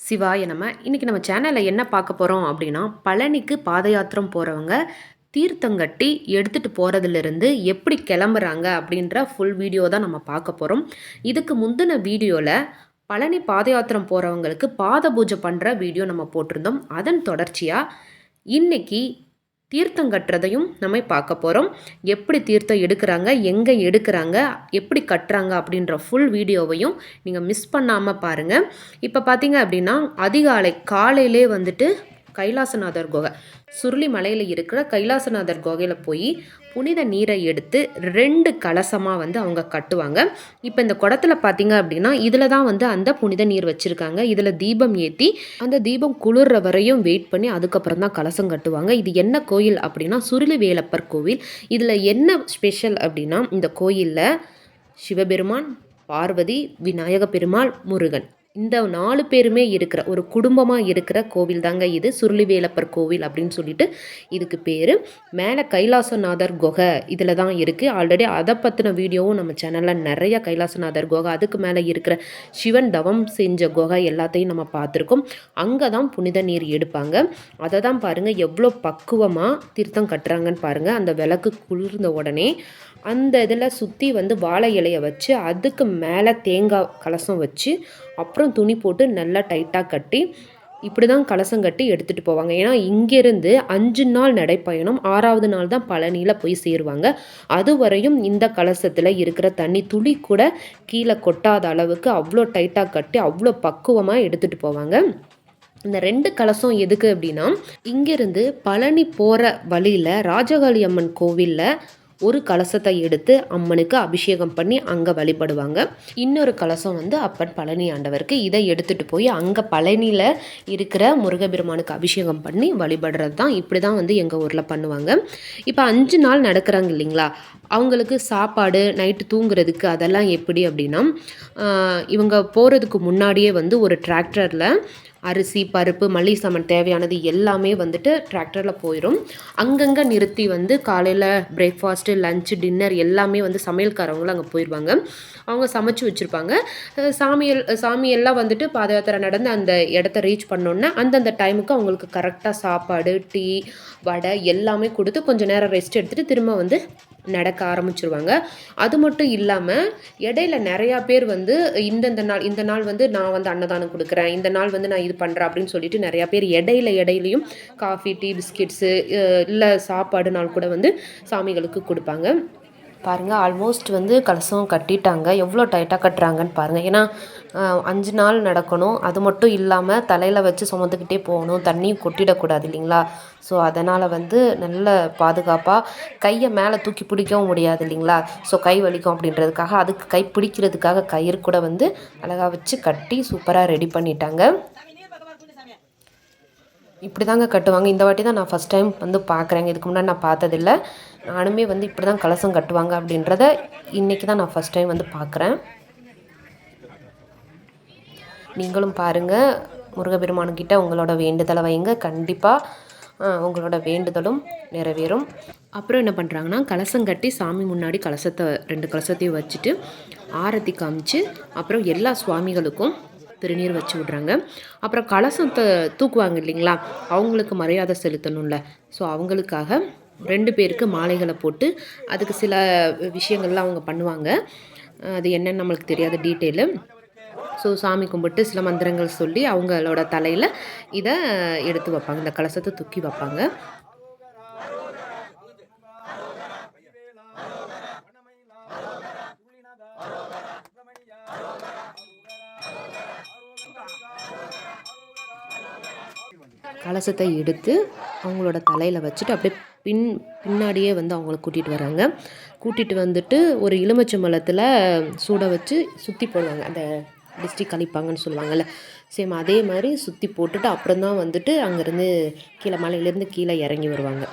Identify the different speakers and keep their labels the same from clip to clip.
Speaker 1: சிவாய நம்ம. இன்றைக்கி நம்ம சேனலில் என்ன பார்க்க போகிறோம் அப்படின்னா பழனிக்கு பாத யாத்திரம் போகிறவங்க தீர்த்தங்கட்டி எடுத்துகிட்டு போகிறதுலேருந்து எப்படி கிளம்புறாங்க அப்படின்ற ஃபுல் வீடியோ தான் நம்ம பார்க்க போகிறோம் இதுக்கு முந்தின வீடியோவில் பழனி பாத யாத்திரம் போகிறவங்களுக்கு பாத பூஜை பண்ணுற வீடியோ நம்ம போட்டிருந்தோம். அதன் தொடர்ச்சியாக இன்னைக்கு தீர்த்தம் கட்டுறதையும் நம்ம பார்க்க போகிறோம் எப்படி தீர்த்தம் எடுக்கிறாங்க எங்கே எடுக்கிறாங்க எப்படி கட்டுறாங்க அப்படின்ற ஃபுல் வீடியோவையும் நீங்கள் மிஸ் பண்ணாமல் பாருங்கள் இப்போ பார்த்தீங்க அப்படின்னா அதிகாலை காலையிலே வந்துட்டு கைலாசநாதர் குகை. சுருளி மலையில் இருக்கிற கைலாசநாதர் குகையில் போய் புனித நீரை எடுத்து ரெண்டு கலசமாக வந்து அவங்க கட்டுவாங்க. இப்போ இந்த குடத்தில் பார்த்தீங்க அப்படின்னா இதில் தான் வந்து அந்த புனித நீர் வச்சுருக்காங்க. இதில் தீபம் ஏற்றி அந்த தீபம் குளிர்ற வரையும் வெயிட் பண்ணி அதுக்கப்புறம் தான் கலசம் கட்டுவாங்க. இது என்ன கோயில் அப்படின்னா சுருளி வேலப்பர் கோவில். இதில் என்ன ஸ்பெஷல் அப்படின்னா இந்த கோயிலில் சிவபெருமான் பார்வதி விநாயக பெருமாள் முருகன். இந்த நாலு பேருமே இருக்கிற ஒரு குடும்பமாக இருக்கிற கோவில் தாங்க இது. சுருளிவேலப்பர் கோவில் அப்படின்னு சொல்லிட்டு இதுக்கு பேர். மேலே கைலாசநாதர் குகை இதில் தான் இருக்குது ஆல்ரெடி அதை பற்றின வீடியோவும் நம்ம சேனலில் நிறைய கைலாசநாதர் குகை அதுக்கு மேலே இருக்கிற சிவன் தவம் செஞ்ச குகை எல்லாத்தையும் நம்ம பார்த்துருக்கோம். அங்கே தான் புனித நீர் எடுப்பாங்க. அதை தான் பாருங்கள் எவ்வளோ பக்குவமாக தீர்த்தம் கட்டுறாங்கன்னு பாருங்கள் அந்த விளக்கு குளிர்ந்த உடனே அந்த இதில் சுற்றி வந்து வாழை இலையை வச்சு அதுக்கு மேலே தேங்காய் கலசம் வச்சு அப்புறம் துணி போட்டு நல்லா டைட்டாக கட்டி இப்படி தான் கலசம் கட்டி எடுத்துகிட்டு போவாங்க. ஏன்னா இங்கேருந்து அஞ்சு நாள் நடைப்பயணம் ஆறாவது நாள் தான் பழனியில் போய் சேருவாங்க. அது வரையும் இந்த கலசத்தில் இருக்கிற தண்ணி துளி கூட கீழே கொட்டாத அளவுக்கு அவ்வளோ டைட்டாக கட்டி அவ்வளோ பக்குவமாக எடுத்துகிட்டு போவாங்க. இந்த ரெண்டு கலசம் எதுக்கு அப்படின்னா இங்கேருந்து பழனி போகிற வழியில் ராஜகாளி அம்மன் கோவிலில் ஒரு கலசத்தை எடுத்து அம்மனுக்கு அபிஷேகம் பண்ணி அங்கே வழிபடுவாங்க. இன்னொரு கலசம் வந்து அப்பன் பழனி ஆண்டவருக்கு. இதை எடுத்துகிட்டு போய் அங்கே பழனியில் இருக்கிற முருகபெருமானுக்கு அபிஷேகம் பண்ணி வழிபடுறது தான் இப்படி தான் வந்து எங்கள் ஊரில் பண்ணுவாங்க. இப்போ அஞ்சு நாள் நடக்கிறாங்க இல்லைங்களா? அவங்களுக்கு சாப்பாடு நைட்டு தூங்குறதுக்கு அதெல்லாம் எப்படி அப்படின்னா இவங்க போகிறதுக்கு முன்னாடியே வந்து ஒரு டிராக்டரில் அரிசி பருப்பு மளிகை சாமான் தேவையானது எல்லாமே வந்துட்டு டிராக்டரில் போயிடும் அங்கங்கே நிறுத்தி வந்து காலையில் பிரேக்ஃபாஸ்ட்டு லஞ்சு டின்னர் எல்லாமே வந்து சமையல்காரவங்களும் அங்கே போயிடுவாங்க அவங்க சமைச்சு வச்சுருப்பாங்க. சாமியல் சாமியெல்லாம் வந்துட்டு பாத யாத்திரை நடந்து அந்த இடத்த ரீச் பண்ணோன்னே அந்தந்த டைமுக்கு அவங்களுக்கு கரெக்டாக சாப்பாடு டீ வடை எல்லாமே கொடுத்து கொஞ்சம் நேரம் ரெஸ்ட் எடுத்துகிட்டு திரும்ப வந்து நடக்க ஆரம்பிச்சிருவாங்க. அது மட்டும் இல்லாமல் இடையில நிறையா பேர் வந்து இந்தந்த நாள் இந்த நாள் வந்து நான் வந்து அன்னதானம் கொடுக்குறேன் இந்த நாள் வந்து நான் இது பண்ணுறேன் அப்படின்னு சொல்லிட்டு நிறையா பேர் இடையில இடையிலையும் காஃபி டீ பிஸ்கெட்ஸு இல்லை சாப்பாடு நாள் கூட வந்து சாமிகளுக்கு கொடுப்பாங்க. பாருங்கள் ஆல்மோஸ்ட் வந்து கலசம் கட்டிட்டாங்க. எவ்வளோ டைட்டாக கட்டுறாங்கன்னு பாருங்கள் ஏன்னா அஞ்சு நாள் நடக்கணும். அது மட்டும் இல்லாமல் தலையில் வச்சு சுமந்துக்கிட்டே போகணும். தண்ணியும் கொட்டிடக்கூடாது இல்லைங்களா? ஸோ அதனால் வந்து நல்ல பாதுகாப்பாக கையை மேலே தூக்கி பிடிக்கவும் முடியாது இல்லைங்களா? ஸோ கை வலிக்கும் அப்படின்றதுக்காக அதுக்கு கை பிடிக்கிறதுக்காக கயிறு கூட வந்து அழகாக வச்சு கட்டி சூப்பராக ரெடி பண்ணிட்டாங்க. இப்படி தாங்க கட்டுவாங்க. இந்த வாட்டி தான் நான் ஃபஸ்ட் டைம் வந்து பார்க்குறேங்க இதுக்கு முன்னாடி நான் பார்த்ததில்ல. நானுமே வந்து இப்படி தான் கலசம் கட்டுவாங்க அப்படின்றத இன்றைக்கி தான் நான் ஃபஸ்ட் டைம் வந்து பார்க்குறேன் நீங்களும் பாருங்கள் முருகப்பெருமானுக்கிட்ட உங்களோட வேண்டுதலை வைங்க கண்டிப்பாக உங்களோட வேண்டுதலும் நிறைவேறும். அப்புறம் என்ன பண்ணுறாங்கன்னா கலசம் கட்டி சாமி முன்னாடி கலசத்தை ரெண்டு கலசத்தையும் வச்சுட்டு ஆரத்தி காமிச்சு அப்புறம் எல்லா சுவாமிகளுக்கும் திருநீர் வச்சு விட்றாங்க. அப்புறம் கலசத்தை தூக்குவாங்க இல்லைங்களா? அவங்களுக்கு மரியாதை செலுத்தணும்ல. ஸோ அவங்களுக்காக ரெண்டு பேருக்கு மாலைகளை போட்டு அதுக்கு சில விஷயங்கள்லாம் அவங்க பண்ணுவாங்க. அது என்னன்னு நம்மளுக்கு தெரியாத டீட்டெயிலு. ஸோ சாமி கும்பிட்டு சில மந்திரங்கள் சொல்லி அவங்களோட தலையில் இதை எடுத்து வைப்பாங்க. இந்த கலசத்தை தூக்கி வைப்பாங்க. கலசத்தை எடுத்து அவங்களோட தலையில் வச்சுட்டு அப்படியே பின் பின்னாடியே வந்து அவங்கள கூட்டிகிட்டு வராங்க. கூட்டிகிட்டு வந்துட்டு ஒரு எலுமிச்சம்பழத்தில் சூட வச்சு சுற்றி போடுவாங்க. அந்த டிஸ்ட்ரிக் கழிப்பாங்கன்னு சொல்லுவாங்கள்ல சேம் அதே மாதிரி சுற்றி போட்டுட்டு அப்புறம் தான் வந்துட்டு அங்கேருந்து கீழே மலையிலேருந்து கீழே இறங்கி வருவாங்க.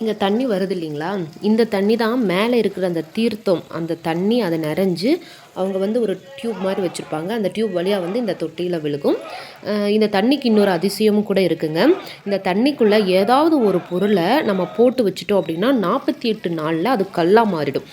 Speaker 1: இங்கே தண்ணி வருது இல்லைங்களா? இந்த தண்ணி தான் மேலே இருக்கிற அந்த தீர்த்தம் அந்த தண்ணி அதை நிறைஞ்சு அவங்க வந்து ஒரு டியூப் மாதிரி வச்சுருப்பாங்க. அந்த டியூப் வழியாக வந்து இந்த தொட்டியில் விழுகும். இந்த தண்ணிக்கு இன்னொரு அதிசயமும் கூட இருக்குங்க. இந்த தண்ணிக்குள்ளே ஏதாவது ஒரு பொருளை நம்ம போட்டு வச்சுட்டோம் அப்படின்னா நாற்பத்தி எட்டு நாளில் அது கல்லாக மாறிடும்.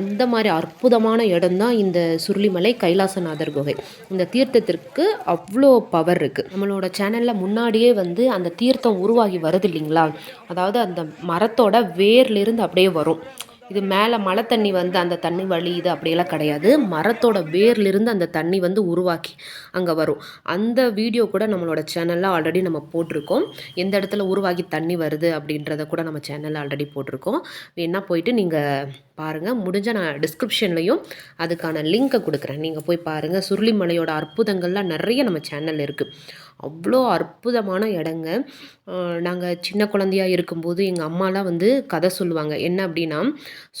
Speaker 1: அந்த மாதிரி அற்புதமான இடம் தான் இந்த சுருளிமலை கைலாசநாதர் குகை. இந்த தீர்த்தத்திற்கு அவ்வளோ பவர் இருக்குது நம்மளோட சேனலில் முன்னாடியே வந்து அந்த தீர்த்தம் உருவாகி வருது இல்லைங்களா? அதாவது அந்த மரத்தோட வேர்லேருந்து அப்படியே வரும். இது மேலே மழை தண்ணி வந்து அந்த தண்ணி வழியுது அப்படியெல்லாம் கிடையாது. மரத்தோட வேர்லேருந்து அந்த தண்ணி வந்து உருவாக்கி அங்கே வரும். அந்த வீடியோ கூட நம்மளோட சேனலில் ஆல்ரெடி நம்ம போட்டிருக்கோம். எந்த இடத்துல உருவாகி தண்ணி வருது அப்படின்றத கூட நம்ம சேனலில் ஆல்ரெடி போட்டிருக்கோம். வேணால் போயிட்டு நீங்கள் பாருங்கள் முடிஞ்ச நான் டிஸ்கிரிப்ஷன்லையும் அதுக்கான லிங்க்கை கொடுக்குறேன். நீங்கள் போய் பாருங்கள் சுருளிமலையோட அற்புதங்கள்லாம் நிறைய நம்ம சேனலில் இருக்குது அவ்வளோ அற்புதமான இடங்க. நாங்கள் சின்ன குழந்தையாக இருக்கும்போது எங்கள் அம்மாலாம் வந்து கதை சொல்லுவாங்க. என்ன அப்படின்னா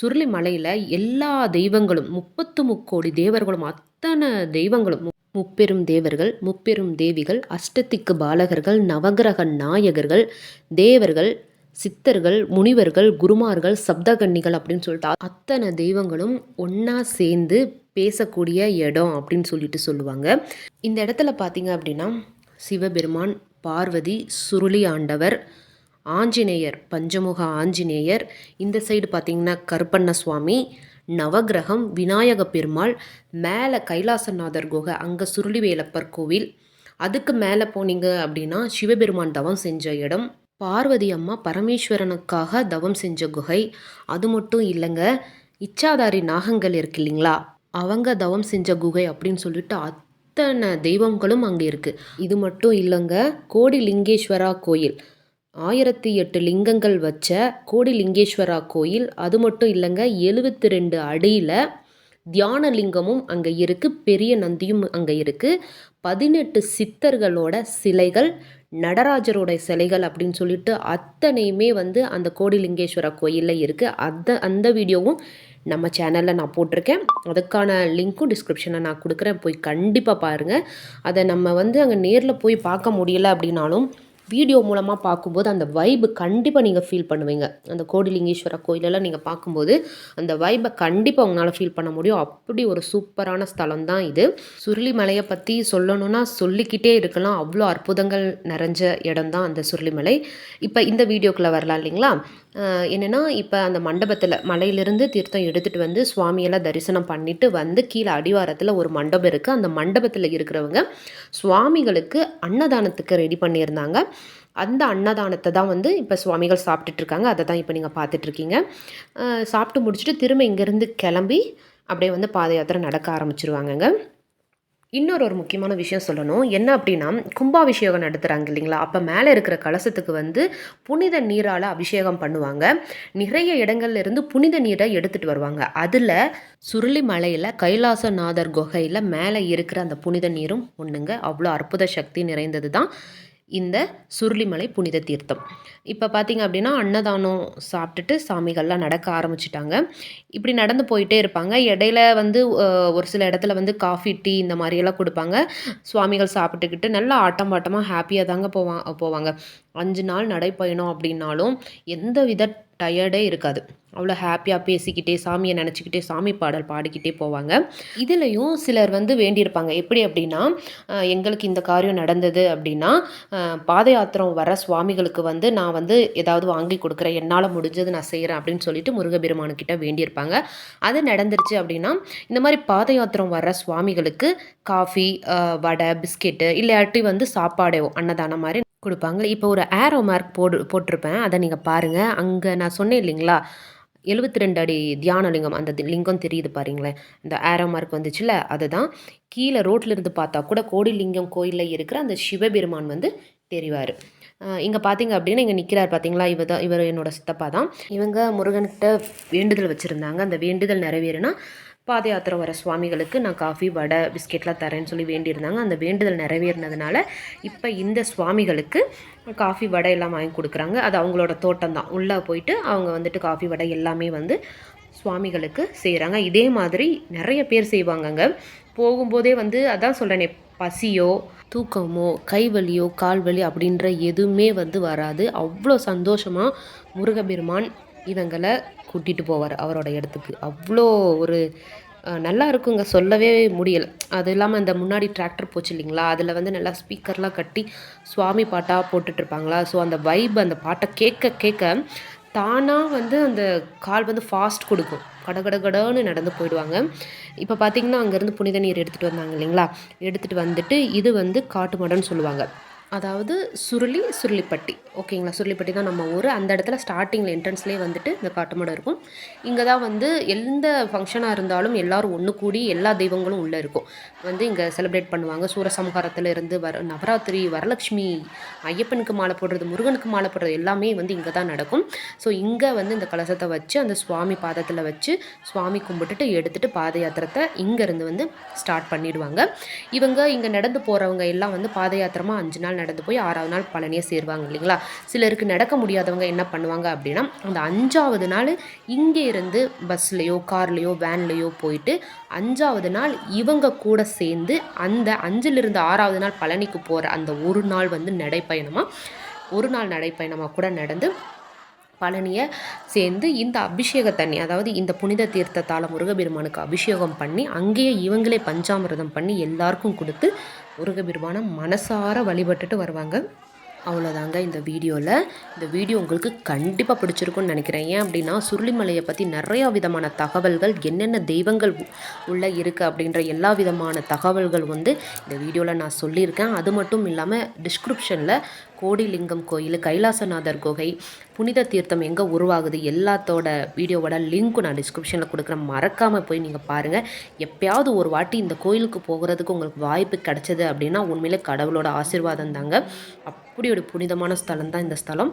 Speaker 1: சுருளி மலையில் எல்லா தெய்வங்களும் முப்பத்து முக்கோடி தேவர்களும் அத்தனை தெய்வங்களும் முப்பெரும் தேவர்கள் முப்பெரும் தேவிகள் அஷ்டத்திக்கு பாலகர்கள் நவகிரக நாயகர்கள் தேவர்கள் சித்தர்கள் முனிவர்கள் குருமார்கள் சப்தகன்னிகள் அப்படின்னு சொல்லிட்டு அத்தனை தெய்வங்களும் ஒன்றா சேர்ந்து பேசக்கூடிய இடம் அப்படின்னு சொல்லிட்டு சொல்லுவாங்க. இந்த இடத்துல பார்த்தீங்க அப்படின்னா சிவபெருமான் பார்வதி சுருளி ஆண்டவர் ஆஞ்சநேயர் பஞ்சமுக ஆஞ்சநேயர் இந்த சைடு பார்த்திங்கன்னா கருப்பண்ண சுவாமி நவகிரகம் விநாயக பெருமாள் மேலே கைலாசநாதர் குகை அங்கே சுருளிவேலப்பர் கோவில் அதுக்கு மேலே போனீங்க அப்படின்னா சிவபெருமான் தவம் செஞ்ச இடம். பார்வதி அம்மா பரமேஸ்வரனுக்காக தவம் செஞ்ச குகை. அது மட்டும் இல்லைங்க இச்சாதாரி நாகங்கள் இருக்கு இல்லைங்களா? அவங்க தவம் செஞ்ச குகை அப்படின்னு சொல்லிட்டு அத்தனை தெய்வங்களும் அங்கே இருக்குது இது மட்டும் இல்லைங்க கோடி லிங்கேஸ்வரா கோயில். ஆயிரத்தி எட்டு லிங்கங்கள் வச்ச கோடி லிங்கேஸ்வரா கோயில். அது மட்டும் இல்லைங்க எழுபத்தி ரெண்டு அடியில் தியான லிங்கமும் அங்கே இருக்குது பெரிய நந்தியும் அங்கே இருக்குது பதினெட்டு சித்தர்களோட சிலைகள் நடராஜரோட சிலைகள் அப்படின்னு சொல்லிட்டு அத்தனையுமே வந்து அந்த கோடிலிங்கேஸ்வரர் கோயிலில் இருக்குது அந்த அந்த வீடியோவும் நம்ம சேனலில் நான் போட்டிருக்கேன். அதுக்கான லிங்க்கும் டிஸ்கிரிப்ஷனில் நான் கொடுக்குறேன். போய் கண்டிப்பாக பாருங்கள் அதை நம்ம வந்து அங்கே நேரில் போய் பார்க்க முடியல அப்படின்னாலும் வீடியோ மூலமாக பார்க்கும்போது அந்த வைபு கண்டிப்பாக நீங்கள் ஃபீல் பண்ணுவீங்க. அந்த கோடிலிங்கேஸ்வர கோயிலெல்லாம் நீங்கள் பார்க்கும்போது அந்த வைபை கண்டிப்பாக உங்களால் ஃபீல் பண்ண முடியும். அப்படி ஒரு சூப்பரான ஸ்தலம் தான் இது. சுருளி மலையை பற்றி சொல்லணும்னா சொல்லிக்கிட்டே இருக்கலாம். அவ்வளோ அற்புதங்கள் நிறைஞ்ச இடம் தான் அந்த சுருளிமலை. இப்போ இந்த வீடியோக்குள்ளே வரலாம் இல்லைங்களா? என்னென்னா இப்போ அந்த மண்டபத்தில் மலையிலிருந்து தீர்த்தம் எடுத்துகிட்டு வந்து சுவாமியெல்லாம் தரிசனம் பண்ணிவிட்டு வந்து கீழே அடிவாரத்தில் ஒரு மண்டபம் இருக்குது அந்த மண்டபத்தில் இருக்கிறவங்க சுவாமிகளுக்கு அன்னதானத்துக்கு ரெடி பண்ணியிருந்தாங்க. அந்த அன்னதானத்தை தான் வந்து இப்போ சுவாமிகள் சாப்பிட்டுட்ருக்காங்க. அதை தான் இப்போ நீங்கள் பார்த்துட்ருக்கீங்க. சாப்பிட்டு முடிச்சுட்டு திரும்ப இங்கேருந்து கிளம்பி அப்படியே வந்து பாத யாத்திரை நடக்க ஆரம்பிச்சிருவாங்கங்க. இன்னொரு ஒரு முக்கியமான விஷயம் சொல்லணும். என்ன அப்படின்னா கும்பாபிஷேகம் நடத்துகிறாங்க இல்லைங்களா? அப்போ மேலே இருக்கிற கலசத்துக்கு வந்து புனித நீரால் அபிஷேகம் பண்ணுவாங்க. நிறைய இடங்கள்ல இருந்து புனித நீரை எடுத்துகிட்டு வருவாங்க. அதில் சுருளி மலையில் கைலாசநாதர் குகையில் மேலே இருக்கிற அந்த புனித நீரும் ஒன்றுங்க அவ்வளோ அற்புத சக்தி நிறைந்தது தான் இந்த சுருளிமலை புனித தீர்த்தம். இப்போ பார்த்திங்க அப்படின்னா அன்னதானம் சாப்பிட்டுட்டு சாமிகள்லாம் நடக்க ஆரம்பிச்சிட்டாங்க. இப்படி நடந்து போயிட்டே இருப்பாங்க. இடையில வந்து ஒரு சில இடத்துல வந்து காஃபி டீ இந்த மாதிரியெல்லாம் கொடுப்பாங்க. சுவாமிகள் சாப்பிட்டுக்கிட்டு நல்லா ஆட்டம் பாட்டமாக ஹாப்பியாக தாங்க போவா போவாங்க. அஞ்சு நாள் நடைப்பயணம் அப்படின்னாலும் எந்த வித டயர்டே இருக்காது. அவ்வளோ ஹாப்பியாக பேசிக்கிட்டே சாமியை நினச்சிக்கிட்டே சாமி பாடல் பாடிக்கிட்டே போவாங்க. இதுலேயும் சிலர் வந்து வேண்டியிருப்பாங்க. எப்படி அப்படின்னா எங்களுக்கு இந்த காரியம் நடந்தது அப்படின்னா பாத யாத்திரம் வர சுவாமிகளுக்கு வந்து நான் வந்து ஏதாவது வாங்கி கொடுக்குறேன் என்னால் முடிஞ்சது நான் செய்கிறேன் அப்படின்னு சொல்லிட்டு முருகபெருமானுக்கிட்ட வேண்டியிருப்பாங்க. அது நடந்துருச்சு அப்படின்னா இந்த மாதிரி பாத யாத்திரம் வர சுவாமிகளுக்கு காஃபி வடை பிஸ்கெட்டு இல்லாட்டி வந்து சாப்பாடோ அன்னதானம் மாதிரி கொடுப்பாங்க. இப்போ ஒரு ஏரோ மார்க் போடு போட்டிருப்பேன். அதை நீங்கள் பாருங்கள் அங்கே நான் சொன்னேன் இல்லைங்களா? எழுபத்தி ரெண்டு அடி தியான லிங்கம் அந்த லிங்கம் தெரியுது பாருங்களேன். இந்த ஏரோ மார்க் வந்துச்சுல அதுதான். கீழே ரோட்டில் இருந்து பார்த்தா கூட கோடிலிங்கம் கோயிலில் இருக்கிற அந்த சிவபெருமான் வந்து தெரிவார். இங்கே பார்த்தீங்க அப்படின்னா இங்கே நிற்கிறார் பார்த்தீங்களா இவர் தான் இவர் என்னோட சித்தப்பா தான். இவங்க முருகன்கிட்ட வேண்டுதல் வச்சுருந்தாங்க. அந்த வேண்டுதல் நிறைவேறுனா பாத யாத்திரை வர சுவாமிகளுக்கு நான் காஃபி வடை பிஸ்கெட்லாம் தரேன்னு சொல்லி வேண்டியிருந்தாங்க. அந்த வேண்டுதல் நிறைவேறினதுனால இப்போ இந்த சுவாமிகளுக்கு காஃபி வடை எல்லாம் வாங்கி கொடுக்குறாங்க. அது அவங்களோட தோட்டம் தான். உள்ளே போயிட்டு அவங்க வந்துட்டு காஃபி வடை எல்லாமே வந்து சுவாமிகளுக்கு செய்கிறாங்க இதே மாதிரி நிறைய பேர் செய்வாங்கங்க. போகும்போதே வந்து அதான் சொல்கிறேனே பசியோ தூக்கமோ கை வலியோ கால் வலி அப்படின்ற எதுவுமே வந்து வராது. அவ்வளோ சந்தோஷமாக முருகபெருமான் இவங்களை கூட்டிகிட்டு போவார் அவரோட இடத்துக்கு. அவ்வளோ ஒரு நல்லா இருக்குங்க. சொல்லவே முடியல. அது இல்லாமல் அந்த முன்னாடி டிராக்டர் போச்சு இல்லைங்களா? அதில் வந்து நல்லா ஸ்பீக்கர்லாம் கட்டி சுவாமி பாட்டாக போட்டுட்ருப்பாங்களா ஸோ அந்த வைப் அந்த பாட்டை கேட்க கேட்க தானாக வந்து அந்த கால் வந்து ஃபாஸ்ட் கொடுக்கும். கட கடன்னு நடந்து போயிடுவாங்க. இப்போ பார்த்தீங்கன்னா அங்கேருந்து புனித நீர் எடுத்துகிட்டு வந்தாங்க இல்லைங்களா? எடுத்துகிட்டு வந்துட்டு இது வந்து காட்டு மாடன்னு சொல்லுவாங்க. அதாவது சுருளி சுருளிப்பட்டி. ஓகேங்களா? சுருளிப்பட்டி தான் நம்ம ஊர். அந்த இடத்துல ஸ்டார்டிங்கில் என்ட்ரன்ஸ்லேயே வந்துட்டு இந்த காட்டுமடம் இருக்கும். இங்கே தான் வந்து எந்த ஃபங்க்ஷனாக இருந்தாலும் எல்லோரும் ஒன்று கூடி எல்லா தெய்வங்களும் உள்ளே இருக்கும். வந்து இங்கே செலிப்ரேட் பண்ணுவாங்க. சூரசம்ஹாரத்தில் இருந்து வர நவராத்திரி வரலட்சுமி ஐயப்பனுக்கு மாலை போடுறது முருகனுக்கு மாலை போடுறது எல்லாமே வந்து இங்கே தான் நடக்கும். ஸோ இங்கே வந்து இந்த கலசத்தை வச்சு அந்த சுவாமி பாதத்தில் வச்சு சுவாமி கும்பிட்டுட்டு எடுத்துகிட்டு பாத யாத்திரத்தை இங்கேருந்து வந்து ஸ்டார்ட் பண்ணிடுவாங்க. இவங்க இங்கே நடந்து போகிறவங்க எல்லாம் வந்து பாத யாத்திரமாக அஞ்சு நாள் நடந்து போய் ஆறாவது நாள் பழனியை சேருவாங்க இல்லைங்களா? சிலருக்கு நடக்க முடியாதவங்க என்ன பண்ணுவாங்க அப்படின்னா அந்த அஞ்சாவது நாள் இங்கே இருந்து பஸ்லேயோ கார்லேயோ வேன்லேயோ போயிட்டு அஞ்சாவது நாள் இவங்க கூட சேர்ந்து அந்த அஞ்சிலிருந்து ஆறாவது நாள் பழனிக்கு போகிற அந்த ஒரு நாள் வந்து நடைப்பயணமாக ஒரு நாள் நடைப்பயணமாக கூட நடந்து பழனியை சேர்ந்து இந்த அபிஷேக தண்ணி அதாவது இந்த புனித தீர்த்தத்தால் முருகபெருமானுக்கு அபிஷேகம் பண்ணி அங்கேயே இவங்களே பஞ்சாமிர்தம் பண்ணி எல்லாருக்கும் கொடுத்து முருகபெருமானை மனசார வழிபட்டுட்டு வருவாங்க. அவ்வளோதாங்க இந்த வீடியோவில் இந்த வீடியோ உங்களுக்கு கண்டிப்பாக பிடிச்சிருக்கும்னு நினைக்கிறேன். ஏன் அப்படின்னா சுருளிமலையை பற்றி நிறையா விதமான தகவல்கள் என்னென்ன தெய்வங்கள் உள்ளே இருக்குது அப்படின்ற எல்லா விதமான தகவல்கள் வந்து இந்த வீடியோவில் நான் சொல்லியிருக்கேன். அது மட்டும் இல்லாமல் டிஸ்கிரிப்ஷனில் கோடிலிங்கம் கோயில் கைலாசநாதர் குகை புனித தீர்த்தம் எங்கே உருவாகுது எல்லாத்தோட வீடியோவோட லிங்க்கும் நான் டிஸ்கிரிப்ஷனில் கொடுக்குறேன். மறக்காமல் போய் நீங்கள் பாருங்கள் எப்பயாவது ஒரு வாட்டி இந்த கோயிலுக்கு போகிறதுக்கு உங்களுக்கு வாய்ப்பு கிடைச்சது அப்படின்னா உண்மையிலே கடவுளோட ஆசீர்வாதம் தாங்க. அப்படி ஒரு புனிதமான ஸ்தலம் தான் இந்த ஸ்தலம்.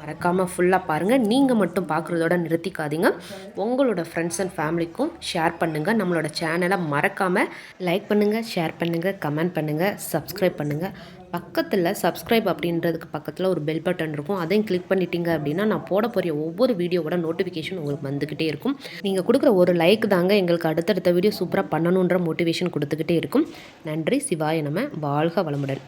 Speaker 1: மறக்காமல் ஃபுல்லாக பாருங்கள் நீங்கள் மட்டும் பார்க்குறதோட நிறுத்திக்காதீங்க. உங்களோட ஃப்ரெண்ட்ஸ் அண்ட் ஃபேமிலிக்கும் ஷேர் பண்ணுங்கள் நம்மளோட சேனலை மறக்காமல் லைக் பண்ணுங்கள் ஷேர் பண்ணுங்கள் கமெண்ட் பண்ணுங்கள் சப்ஸ்கிரைப் பண்ணுங்கள் பக்கத்தில் சப்ஸ்கிரைப் அப்படின்றதுக்கு பக்கத்தில் ஒரு பெல் பட்டன் இருக்கும். அதையும் கிளிக் பண்ணிட்டீங்க அப்படின்னா நான் போட போகிற ஒவ்வொரு வீடியோவோட நோட்டிஃபிகேஷன் உங்களுக்கு வந்துக்கிட்டே இருக்கும். நீங்கள் கொடுக்குற ஒரு லைக் தாங்க எங்களுக்கு அடுத்தடுத்த வீடியோ சூப்பராக பண்ணணுன்ற மோட்டிவேஷன் கொடுத்துக்கிட்டே இருக்கும். நன்றி. சிவாய நம்ம வாழ்க வளமுடன்.